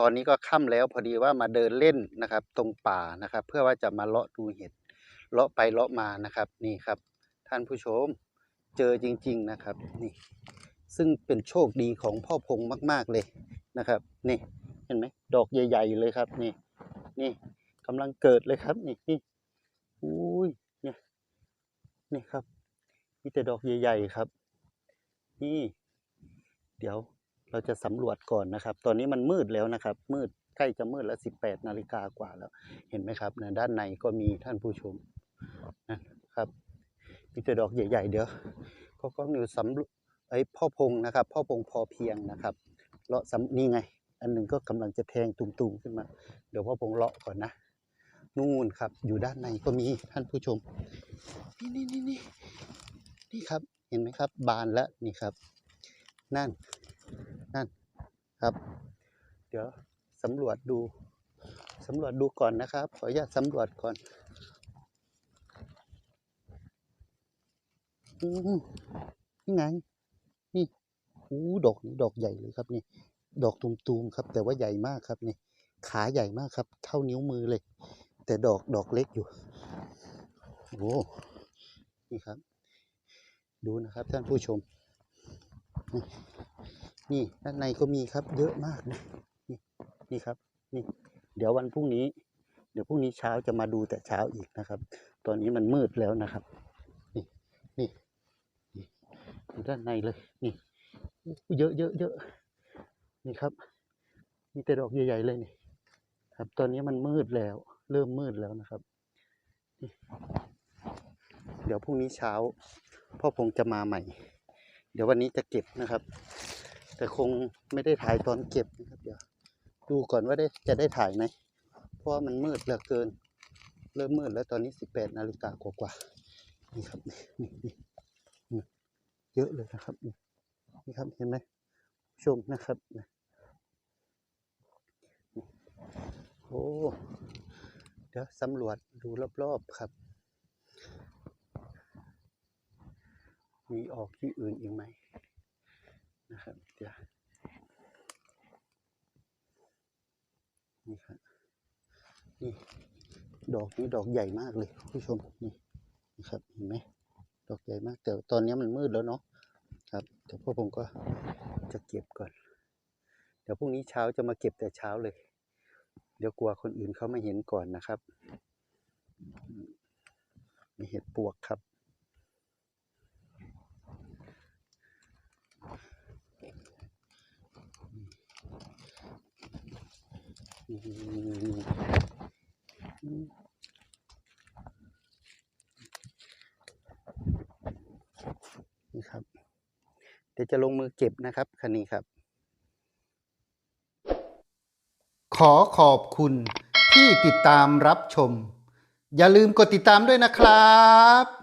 ตอนนี้ก็ค่ำแล้วพอดีว่ามาเดินเล่นนะครับ ตรงป่านะครับ เพื่อว่าจะมาเลาะดูเห็ดเลาะไปเลาะมานะครับนี่ครับ ท่านผู้ชมเจอจริง ๆนะครับนี่ซึ่งเป็นโชคดีของพ่อพงมาก ๆเลยนะครับนี่เห็นไหมดอกใหญ่ ๆ เลยครับนี่นี่กำลังเกิดเลยครับนี่นี่อุ้ยเนี่ยนี่ครับมีแต่ดอกใหญ่ ๆ ครับ นี่ เดี๋ยว เราจะสำรวจก่อนนะครับ ตอนนี้มันมืดแล้วนะครับ มืดใกล้จะมืดแล้วสิบแปดนาฬิกากว่าแล้ว เห็นไหมครับนะด้านในก็มีท่านผู้ชมนะครับมีแต่ดอกใหญ่ๆ เดี๋ยวก็ก็อยู่สำรวจไอ้พ่อพงนะครับ พ่อพงพอเพียงนะครับเลาะสำนี่ไง อันหนึ่งก็กำลังจะแทงตุ่มๆขึ้นมา เดี๋ยวพ่อพงเลาะก่อนนะนู่นครับ อยู่ด้านในก็มีท่านผู้ชม นี่นี่นี่นี่นี่ครับ เห็นไหมครับ บานแล้วนี่ครับ นั่น นั่นครับ เดี๋ยวสำรวจดูสำรวจดูก่อนนะครับ ขออนุญาตสำรวจก่อนอนี่ไง นี่อู้ดอกนี้ดอกใหญ่เลยครับนี่ ดอกตุมๆครับ แต่ว่าใหญ่มากครับนี่ ขาใหญ่มากครับ เท่านิ้วมือเลย แต่ดอกดอกเล็กอยู่โอ้นี่ครับ ดูนะครับท่านผู้ชม นี่ด้านในก็มีครับเยอะมากนะนี่นี่ครับนี่เดี๋ยววันพรุ่งนี้ เดี๋ยวพรุ่งนี้เช้าจะมาดูแต่เช้าอีกนะครับ ตอนนี้มันมืดแล้วนะครับ นี่นี่นี่ด้านในเลยนี่เยอะเยอะเยอะนี่ครับ มีแต่ดอกใหญ่ๆเลยนี่ครับ ตอนนี้มันมืดแล้ว เริ่มมืดแล้วนะครับเดี๋ยวพรุ่งนี้เช้าพ่อพงจะมาใหม่ เดี๋ยววันนี้จะเก็บนะครับ แต่คงไม่ได้ถ่ายตอนเก็บนะครับ เดี๋ยวดูก่อนว่าได้จะได้ถ่ายไหมเพราะว่ามันมืดเหลือเกิน เริ่มมืดแล้วตอนนี้สิบแปดนาฬิกากว่าๆนี่ครับนี่นี่นี่เยอะเลยนะครับ นี่นี่ครับเห็นไหมชมนะครับนี่โอ้เดี๋ยวสำรวจดูรอบๆครับ มีออกที่อื่นอีกไหม นะครับเดี๋ยวนี่ครับนี่ดอกนี้ดอกใหญ่มากเลยผู้ชมนี่นะครับเห็นไหมดอกใหญ่มาก แต่ตอนนี้มันมืดแล้วเนาะครับเดี๋ยวพวกผมก็จะเก็บก่อน เดี๋ยวพรุ่งนี้เช้าจะมาเก็บแต่เช้าเลย เดี๋ยวกลัวคนอื่นเขาไม่เห็นก่อนนะครับมีเห็ดปวกครับ อืมอืม นี่ครับ เดี๋ยวจะลงมือเก็บนะครับคันนี้ครับ ขอขอบคุณที่ติดตามรับชม อย่าลืมกดติดตามด้วยนะครับ